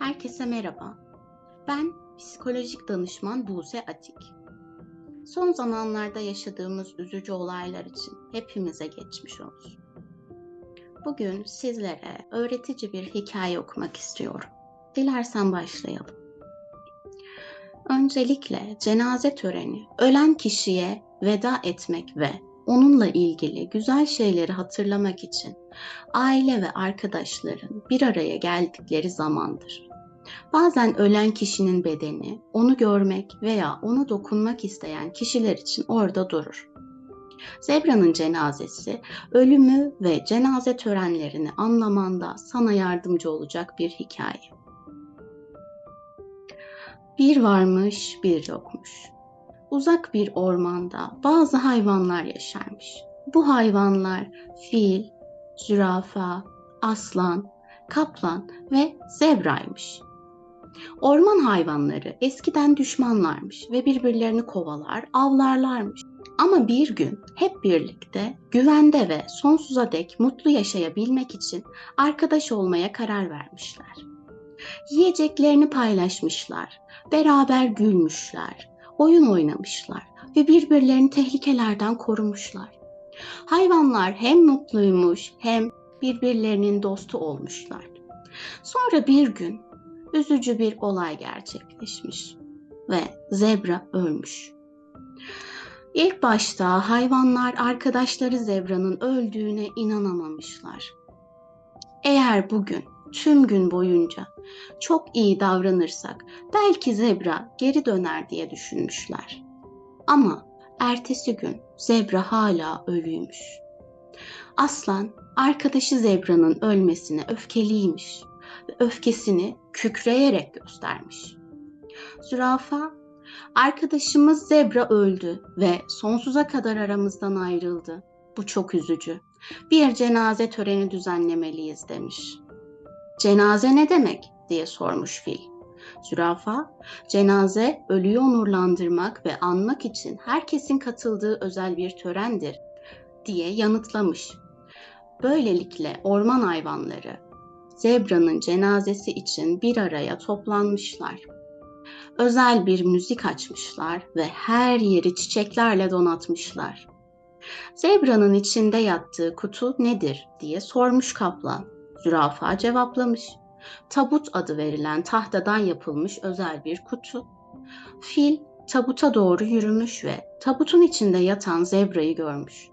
Herkese merhaba. Ben psikolojik danışman Buse Atik. Son zamanlarda yaşadığımız üzücü olaylar için hepimize geçmiş olsun. Bugün sizlere öğretici bir hikaye okumak istiyorum. Dilersen başlayalım. Öncelikle cenaze töreni ölen kişiye veda etmek ve onunla ilgili güzel şeyleri hatırlamak için aile ve arkadaşların bir araya geldikleri zamandır. Bazen ölen kişinin bedeni onu görmek veya ona dokunmak isteyen kişiler için orada durur. Zebra'nın cenazesi ölümü ve cenaze törenlerini anlamanda sana yardımcı olacak bir hikaye. Bir varmış, bir yokmuş. Uzak bir ormanda bazı hayvanlar yaşarmış. Bu hayvanlar fil, zürafa, aslan, kaplan ve zebraymış. Orman hayvanları eskiden düşmanlarmış ve birbirlerini kovalar, avlarlarmış. Ama bir gün hep birlikte güvende ve sonsuza dek mutlu yaşayabilmek için arkadaş olmaya karar vermişler. Yiyeceklerini paylaşmışlar, beraber gülmüşler, oyun oynamışlar ve birbirlerini tehlikelerden korumuşlar. Hayvanlar hem mutluymuş hem birbirlerinin dostu olmuşlar. Sonra bir gün üzücü bir olay gerçekleşmiş ve zebra ölmüş. İlk başta hayvanlar arkadaşları zebranın öldüğüne inanamamışlar. Eğer bugün tüm gün boyunca çok iyi davranırsak belki zebra geri döner diye düşünmüşler. Ama ertesi gün zebra hala ölüymüş. Aslan arkadaşı zebranın ölmesine öfkeliymiş ve öfkesini kükreyerek göstermiş. Zürafa, arkadaşımız zebra öldü ve sonsuza kadar aramızdan ayrıldı. Bu çok üzücü. Bir cenaze töreni düzenlemeliyiz demiş. Cenaze ne demek diye sormuş fil. Zürafa, cenaze ölüyü onurlandırmak ve anmak için herkesin katıldığı özel bir törendir diye yanıtlamış. Böylelikle orman hayvanları zebranın cenazesi için bir araya toplanmışlar. Özel bir müzik açmışlar ve her yeri çiçeklerle donatmışlar. Zebranın içinde yattığı kutu nedir diye sormuş kaplan. Zürafa cevaplamış. Tabut adı verilen tahtadan yapılmış özel bir kutu. Fil tabuta doğru yürümüş ve tabutun içinde yatan zebrayı görmüş.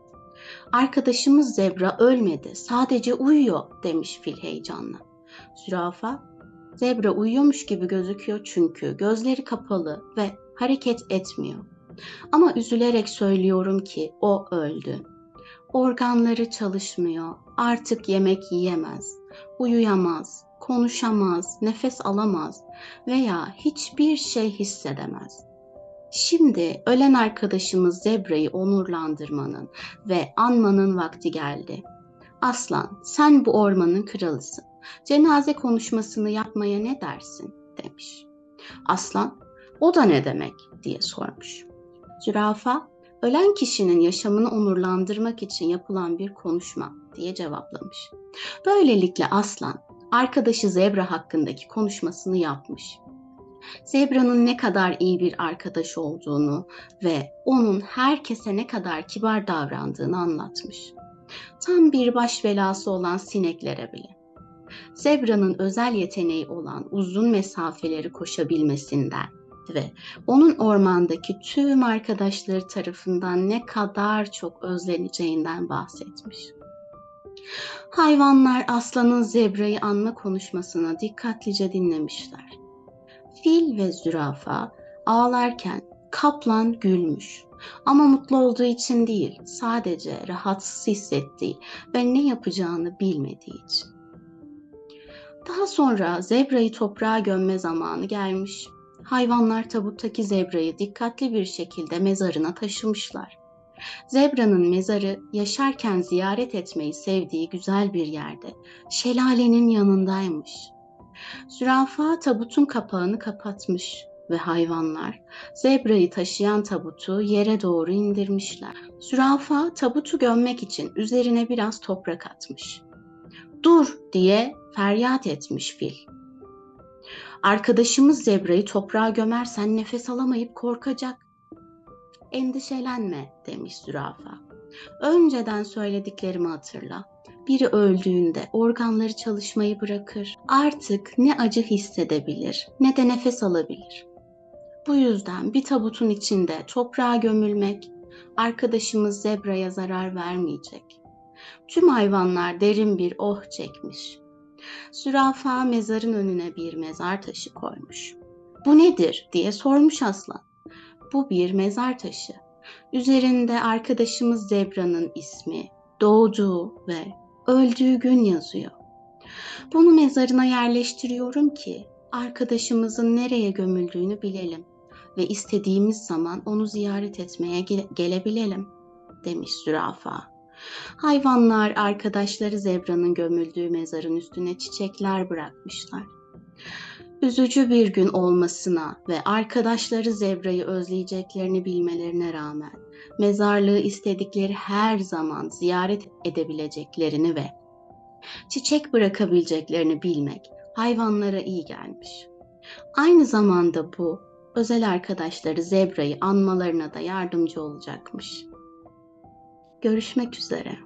Arkadaşımız zebra ölmedi, sadece uyuyor demiş fil heyecanla. Zürafa, zebra uyuyormuş gibi gözüküyor çünkü gözleri kapalı ve hareket etmiyor. Ama üzülerek söylüyorum ki o öldü. Organları çalışmıyor, artık yemek yiyemez, uyuyamaz, konuşamaz, nefes alamaz veya hiçbir şey hissedemez. Şimdi ölen arkadaşımız Zebra'yı onurlandırmanın ve anmanın vakti geldi. Aslan, sen bu ormanın kralısın. Cenaze konuşmasını yapmaya ne dersin? demiş. Aslan, o da ne demek diye sormuş. Zürafa, ölen kişinin yaşamını onurlandırmak için yapılan bir konuşma diye cevaplamış. Böylelikle aslan arkadaşı Zebra hakkındaki konuşmasını yapmış. Zebra'nın ne kadar iyi bir arkadaş olduğunu ve onun herkese ne kadar kibar davrandığını anlatmış. Tam bir baş belası olan sineklere bile. Zebra'nın özel yeteneği olan uzun mesafeleri koşabilmesinden ve onun ormandaki tüm arkadaşları tarafından ne kadar çok özleneceğinden bahsetmiş. Hayvanlar aslanın zebrayı anma konuşmasına dikkatlice dinlemişler. Fil ve zürafa ağlarken kaplan gülmüş. Ama mutlu olduğu için değil, sadece rahatsız hissettiği ve ne yapacağını bilmediği için. Daha sonra zebrayı toprağa gömme zamanı gelmiş. Hayvanlar tabuttaki zebrayı dikkatli bir şekilde mezarına taşımışlar. Zebra'nın mezarı yaşarken ziyaret etmeyi sevdiği güzel bir yerde, şelalenin yanındaymış. Zürafa tabutun kapağını kapatmış ve hayvanlar zebrayı taşıyan tabutu yere doğru indirmişler. Zürafa tabutu gömmek için üzerine biraz toprak atmış. Dur diye feryat etmiş fil. Arkadaşımız zebrayı toprağa gömersen nefes alamayıp korkacak. Endişelenme demiş zürafa. Önceden söylediklerimi hatırla. Biri öldüğünde organları çalışmayı bırakır. Artık ne acı hissedebilir ne de nefes alabilir. Bu yüzden bir tabutun içinde toprağa gömülmek arkadaşımız zebraya zarar vermeyecek. Tüm hayvanlar derin bir oh çekmiş. Zürafa mezarın önüne bir mezar taşı koymuş. Bu nedir diye sormuş aslan. Bu bir mezar taşı. Üzerinde arkadaşımız zebranın ismi, doğduğu ve öldüğü gün yazıyor. Bunu mezarına yerleştiriyorum ki arkadaşımızın nereye gömüldüğünü bilelim ve istediğimiz zaman onu ziyaret etmeye ge- gelebilelim demiş zürafa. Hayvanlar arkadaşları zebranın gömüldüğü mezarın üstüne çiçekler bırakmışlar. Üzücü bir gün olmasına ve arkadaşları zebrayı özleyeceklerini bilmelerine rağmen mezarlığı istedikleri her zaman ziyaret edebileceklerini ve çiçek bırakabileceklerini bilmek hayvanlara iyi gelmiş. Aynı zamanda bu özel arkadaşları zebrayı anmalarına da yardımcı olacakmış. Görüşmek üzere.